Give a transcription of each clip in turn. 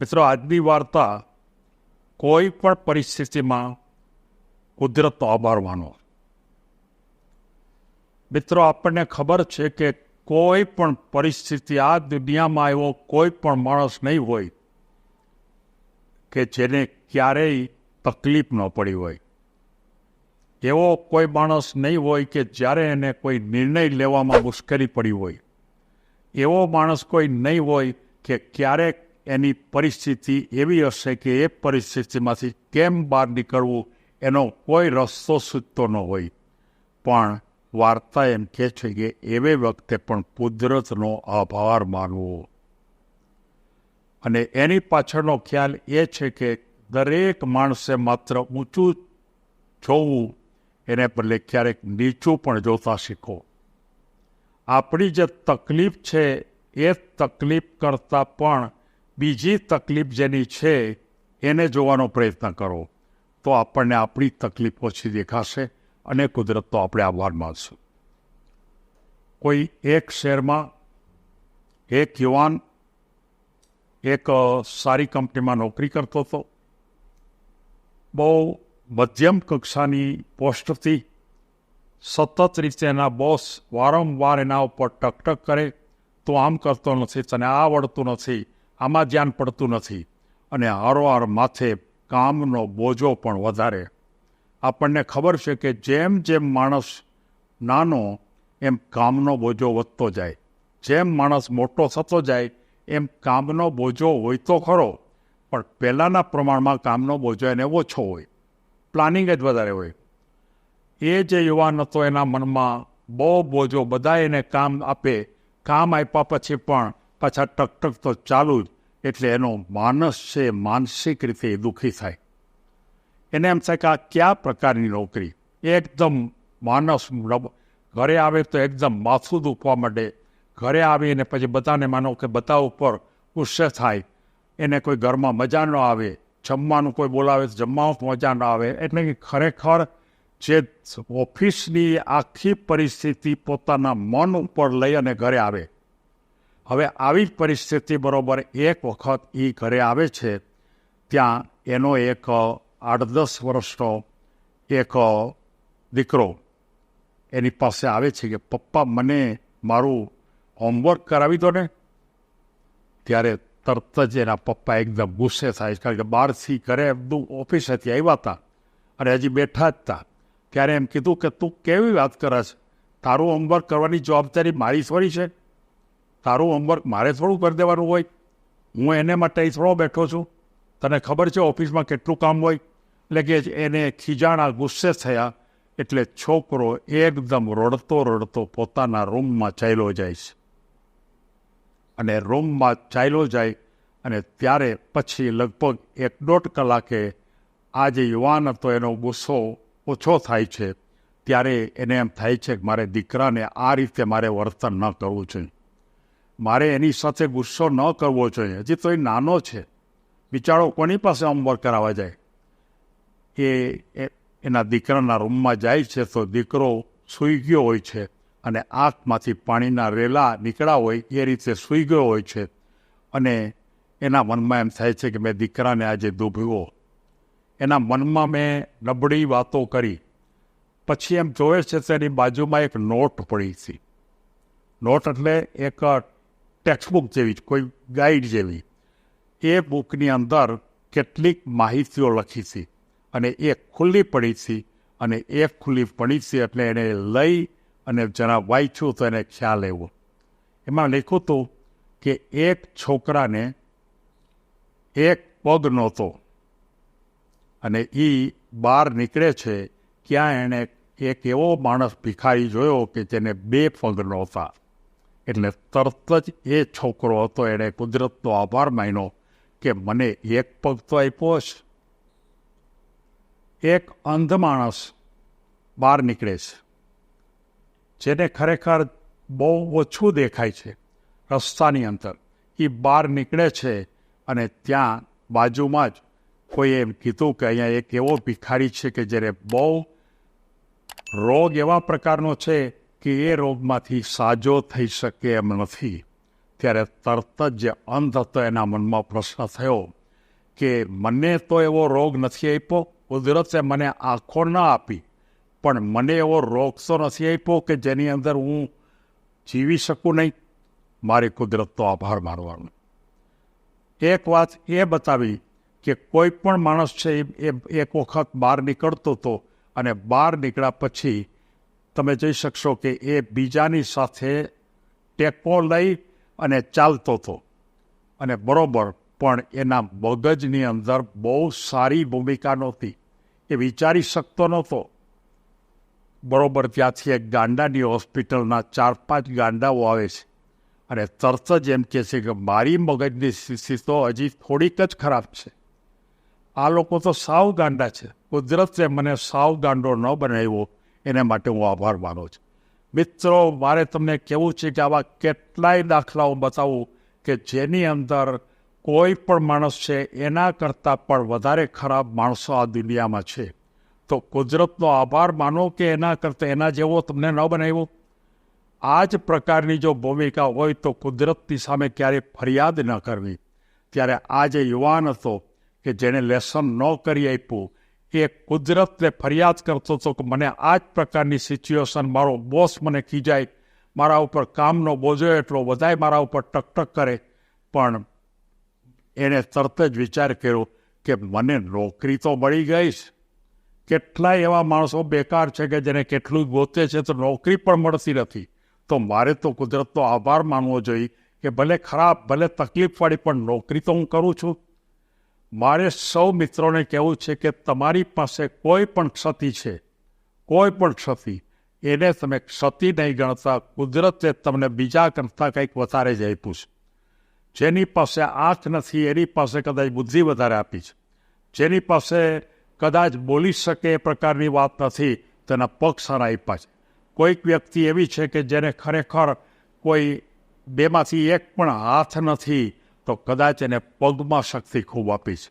મિત્રો, આજની વાર્તા કોઈ પણ પરિસ્થિતિમાં કુદરતનો આભાર માનો. મિત્રો, આપણને ખબર છે કે કોઈ પણ પરિસ્થિતિ આ દુનિયામાં એવો કોઈ પણ માણસ નહીં હોય કે જેને ક્યારેય તકલીફ ન પડી હોય. એવો કોઈ માણસ નહીં હોય કે જ્યારે એને કોઈ નિર્ણય લેવામાં મુશ્કેલી પડી હોય. એવો માણસ કોઈ નહીં હોય કે ક્યારેક એની પરિસ્થિતિ એવી હશે કે એ પરિસ્થિતિમાંથી કેમ બહાર નીકળવું એનો કોઈ રસ્તો સૂચતો ન હોય. પણ વાર્તા એમ કહે છે કે એવે વખતે પણ કુદરતનો આભાર માનવો. અને એની પાછળનો ખ્યાલ એ છે કે દરેક માણસે માત્ર ઊંચું જોવું એને બદલે ક્યારેક નીચું પણ જોતા શીખો. આપણી જે તકલીફ છે એ તકલીફ કરતાં પણ બીજી તકલીફ જેની છે, એને જોવાનો પ્રયત્ન કરો. તો આપણને આપણી તકલીફ ઓછી દેખાશે અને કુદરતનો આપણે આભાર માનશું. કોઈ એક શહેરમાં એક યુવાન એક સારી કંપનીમાં નોકરી કરતો હતો. બહુ મધ્યમ કક્ષાની પોસ્ટથી સતત રીતે એના બોસ વારંવાર એના ઉપર ટકટક કરે. તો આમ કરતો નથી, તને આ આવડતું નથી. આમાં ધ્યાન પડતું નથી અને હારોહાર માથે કામનો બોજો પણ વધારે. આપણને ખબર છે કે જેમ જેમ માણસ નાનો, એમ કામનો બોજો વધતો જાય. જેમ માણસ મોટો થતો જાય, એમ કામનો બોજો હોય તો ખરો. પણ પહેલાંના પ્રમાણમાં કામનો બોજો એને ઓછો હોય. પ્લાનિંગ જ વધારે હોય. એ જે યુવાન હતો એના મનમાં બહુ બોજો બધા એને કામ આપે, કામ આપ્યા પછી પણ પાછા ટકટક તો ચાલુ જ, એટલે એનો માનસ છે, માનસિક રીતે દુઃખી થાય. એને એમ થાય કે આ કયા પ્રકારની નોકરી? એકદમ માનસ ઘરે આવે તો એકદમ માથું દુખવા માંડે. ઘરે આવીને પછી બધાને માનો કે બધા ઉપર ગુસ્સે થાય. એને કોઈ ઘરમાં મજા ન આવે, જમવાનું કોઈ બોલાવે તો જમવામાં મજા ન આવે. એટલે કે ખરેખર જે ઓફિસની આખી પરિસ્થિતિ પોતાના મન ઉપર લઈ અને ઘરે આવે હવે આવી પરિસ્થિતિ બરોબર એક વખત એ ઘરે આવે છે, ત્યાં એનો એક આઠ દસ વર્ષનો એક દીકરો એની પાસે આવે છે કે, પપ્પા, મને મારું હોમવર્ક કરાવી દો ને. ત્યારે તરત જ એના પપ્પા એકદમ ગુસ્સે થાય છે, કારણ કે બહારથી ઘરે બધું ઓફિસેથી આવ્યા હતા અને હજી બેઠા જ હતા. ત્યારે એમ કીધું કે, તું કેવી વાત કરે છે તારું હોમવર્ક કરવાની જવાબદારી મારી થોડી છે. તારું હોમવર્ક મારે થોડું કરી દેવાનું હોય. હું એને માટે થોડો બેઠો છું. તને ખબર છે ઓફિસમાં કેટલું કામ હોય? એટલે કે એને ખીજાણા ગુસ્સે થયા એટલે છોકરો એકદમ રડતો રડતો પોતાના રૂમમાં ચાલ્યો જાય છે. અને રૂમમાં ચાલ્યો જાય અને ત્યારે પછી લગભગ એક દોઢ કલાકે આ જે યુવાન હતો, એનો ગુસ્સો ઓછો થાય છે. ત્યારે એને એમ થાય છે કે મારે દીકરાને આ રીતે મારે વર્તન ન કરવું જોઈએ. મારે એની સાથે ગુસ્સો ન કરવો જોઈએ. હજી તો એ નાનો છે. બિચારો કોની પાસે હોમવર્ક કરાવવા જાય? એ એના દીકરાના રૂમમાં જાય છે તો દીકરો સૂઈ ગયો હોય છે અને આંખમાંથી પાણીના રેલા નીકળ્યા હોય એ રીતે સૂઈ ગયો હોય છે. અને એના મનમાં એમ થાય છે કે મેં દીકરાને આજે દુભ્યો એના મનમાં મેં નબળી વાતો કરી. પછી એમ જોવે છે તો એની બાજુમાં એક નોટ પડી હતી. નોટ એટલે એક ટેક્સ્ટબુક જેવી કોઈ ગાઈડ જેવી. એ બુકની અંદર કેટલીક માહિતીઓ લખી છે અને એ ખુલ્લી પડી છે અને એ ખુલ્લી પડી છે એટલે એને લઈ અને જરા વાંચ્યું તો એને ખ્યાલ એવો એમાં લખ્યું હતું કે એક છોકરાને એક પગ નહોતો અને એ બહાર નીકળે છે ક્યાં એણે એક એવો માણસ ભિખારી જોયો કે જેને બે પગ નહોતા. એટલે તરત જ એ છોકરો હતો, એણે કુદરતનો આભાર માન્યો કે મને એક પગ તો આપ્યો છે એક અંધ માણસ બહાર નીકળે છે, જેને ખરેખર બહુ ઓછું દેખાય છે રસ્તાની અંદર. એ બહાર નીકળે છે અને ત્યાં બાજુમાં જ કોઈ એમ કીધું કે અહીંયા એક એવો ભિખારી છે કે જેને બહુ રોગ એવા પ્રકારનો છે કે એ રોગમાંથી સાજો થઈ શકે એમ નથી. ત્યારે તરત જ અંધ હતો એના મનમાં પ્રશ્ન થયો કે મને તો એવો રોગ નથી આપ્યો? કુદરતે મને આંખો ન આપી. પણ મને એવો રોગ તો નથી આપ્યો કે જેની અંદર હું જીવી શકું નહીં? મારી કુદરતનો આભાર માનવાનો. એક વાત એ બતાવી કે કોઈ પણ માણસ છે એ એક વખત બહાર નીકળતો હતો અને બહાર નીકળ્યા પછી તમે જોઈ શકશો કે એ બીજાની સાથે ટેકો લઈ અને ચાલતો હતો. અને બરોબર, પણ એના મગજની અંદર બહુ સારી ભૂમિકા નહોતી. એ વિચારી શકતો નહોતો. બરોબર, ત્યાંથી એક ગાંડાની હોસ્પિટલના ચાર પાંચ ગાંડાઓ આવે છે. અને તરત જ એમ કહે છે કે મારી મગજની સ્થિતિ તો હજી થોડીક જ ખરાબ છે. આ લોકો તો સાવ ગાંડા છે. કુદરતે મને સાવ ગાંડો ન બનાવ્યો. એને માટે હું આભાર માનું છું. મિત્રો, મારે તમને કહેવું છે કે આવા કેટલાય દાખલાઓ બતાવું કે જેની અંદર કોઈ પણ માણસ છે, એના કરતાં પણ વધારે ખરાબ માણસો આ દુનિયામાં છે. તો કુદરતનો આભાર માનો કે એના કરતાં એના જેવો તમને ન બનાવ્યો? આ જ પ્રકારની જો ભૂમિકા હોય તો કુદરતની સામે ક્યારેય ફરિયાદ ન કરવી. ત્યારે આ જે યુવાન હતો કે જેણે લેસન ન કરી આપ્યું એ કુદરતને ફરિયાદ કરતો હતો કે મને આ જ પ્રકારની સિચ્યુએશન મારો બોસ મને ખીજાય, મારા ઉપર કામનો બોજો એટલો વધારે મારા ઉપર ટકટક કરે. પણ એણે તરત જ વિચાર કર્યો કે મને નોકરી તો મળી ગઈ જ કેટલાય એવા માણસો બેકાર છે કે જેને કેટલું ગોતે છે તો નોકરી પણ મળતી નથી. તો મારે તો કુદરતનો આભાર માનવો જોઈએ કે ભલે ખરાબ, ભલે તકલીફવાળી પણ નોકરી તો હું કરું છું. મારે સૌ મિત્રોને કહેવું છે કે તમારી પાસે કોઈ પણ ક્ષતિ છે, કોઈ પણ ક્ષતિ, એને તમે ક્ષતિ નહીં ગણતા, કુદરતે તમને બીજા કરતાં કંઈક વધારે જ આપ્યું છે. જેની પાસે આંખ નથી, એની પાસે કદાચ બુદ્ધિ વધારે આપી છે. જેની પાસે કદાચ બોલી શકે એ પ્રકારની વાત નથી, તેના પગ સારા આપ્યા છે. કોઈક વ્યક્તિ એવી છે કે જેને ખરેખર કોઈ બેમાંથી એક પણ હાથ નથી તો કદાચ એને પગમાં શક્તિ ખૂબ આપી છે.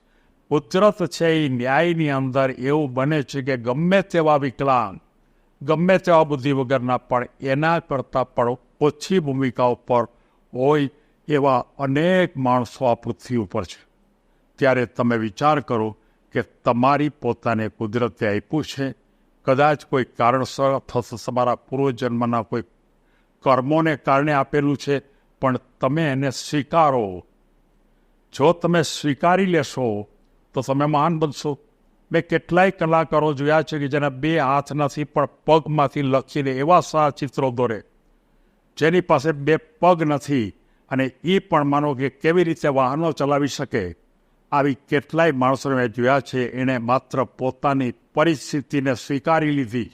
કુદરત છે એ ન્યાયની અંદર એવું બને છે કે ગમે તેવા વિકલાંગ, ગમે તેવા બુદ્ધિ વગરના પણ એના કરતાં પણ ઓછી ભૂમિકા ઉપર હોય એવા અનેક માણસો આ પૃથ્વી ઉપર છે. ત્યારે તમે વિચાર કરો કે તમારી પોતાને કુદરતે આપ્યું છે. કદાચ કોઈ કારણસર થશે તમારા પૂર્વજન્મના કોઈ કર્મોને કારણે આપેલું છે, પણ તમે એને સ્વીકારો. જો તમે સ્વીકારી લેશો, તો તમે મહાન બનશો. મેં કેટલાય કલાકારો જોયા છે કે જેના બે હાથ નથી પણ પગમાંથી લખીને એવા સારા ચિત્રો દોરે. જેની પાસે બે પગ નથી અને એ પણ માનો કે કેવી રીતે વાહનો ચલાવી શકે. આવી કેટલાય માણસોને મેં જોયા છે, એણે માત્ર પોતાની પરિસ્થિતિને સ્વીકારી લીધી.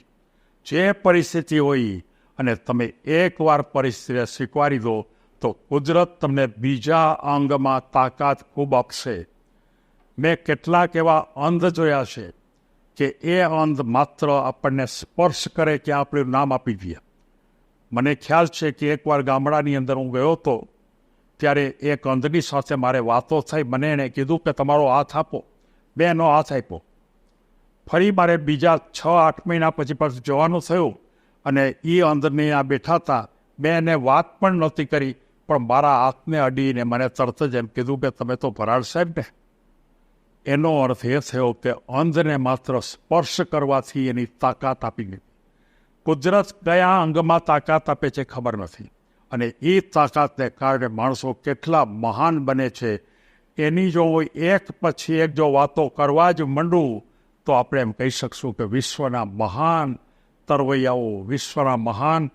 જે પરિસ્થિતિ હોય અને તમે એકવાર પરિસ્થિતિને સ્વીકારી દો તો કુદરત તમને બીજા અંગમાં તાકાત ખૂબ આપશે. મેં કેટલાક એવા અંધ જોયા છે કે એ અંધ માત્ર આપણને સ્પર્શ કરે કે આપણે નામ આપી દઈએ મને ખ્યાલ છે કે એકવાર ગામડાની અંદર હું ગયો હતો, ત્યારે એક અંધની સાથે મારે વાતો થઈ. મને એણે કીધું કે તમારો હાથ આપો. બે એનો હાથ આપ્યો. ફરી મારે બીજા છ, આઠ મહિના પછી પાછું જવાનું થયું અને એ અંધને આ બેઠા હતા. મેં એને વાત પણ નહોતી કરી. પણ મારા હાથને અડીને મને તરત જ એમ કીધું કે તમે તો ભરાડ સાહેબ ને એનો અર્થ એ થયો કે અંધને માત્ર સ્પર્શ કરવાથી એની તાકાત આપી ગઈ કુદરત કયા અંગમાં તાકાત આપે છે ખબર નથી. અને એ તાકાતને કારણે માણસો કેટલા મહાન બને છે. એની જો એક પછી એક જો વાતો કરવા જ માંડું, તો આપણે એમ કહી શકશું કે વિશ્વના મહાન તરવૈયાઓ, વિશ્વના મહાન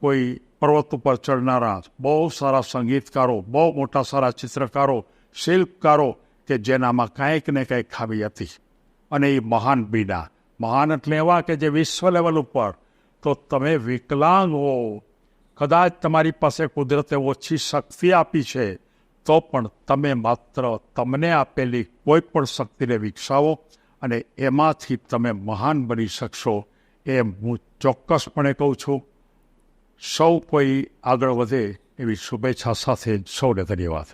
કોઈ પર્વત ઉપર ચડનારા, બહુ સારા સંગીતકારો, બહુ મોટા સારા ચિત્રકારો, શિલ્પકારો કે જેનામાં કાંઈક ને કંઈક ખામી હતી. અને એ મહાન બીડા, મહાન એટલે એવા કે જે વિશ્વ લેવલ ઉપર. તો તમે વિકલાંગ હો. કદાચ તમારી પાસે કુદરતે ઓછી શક્તિ આપી છે, તો પણ તમે માત્ર તમને આપેલી કોઈ પણ શક્તિને વિકસાવો અને એમાંથી તમે મહાન બની શકશો. એમ હું ચોક્કસપણે કહું છું. સૌ કોઈ આગળ વધે એવી શુભેચ્છા સાથે સૌને ધન્યવાદ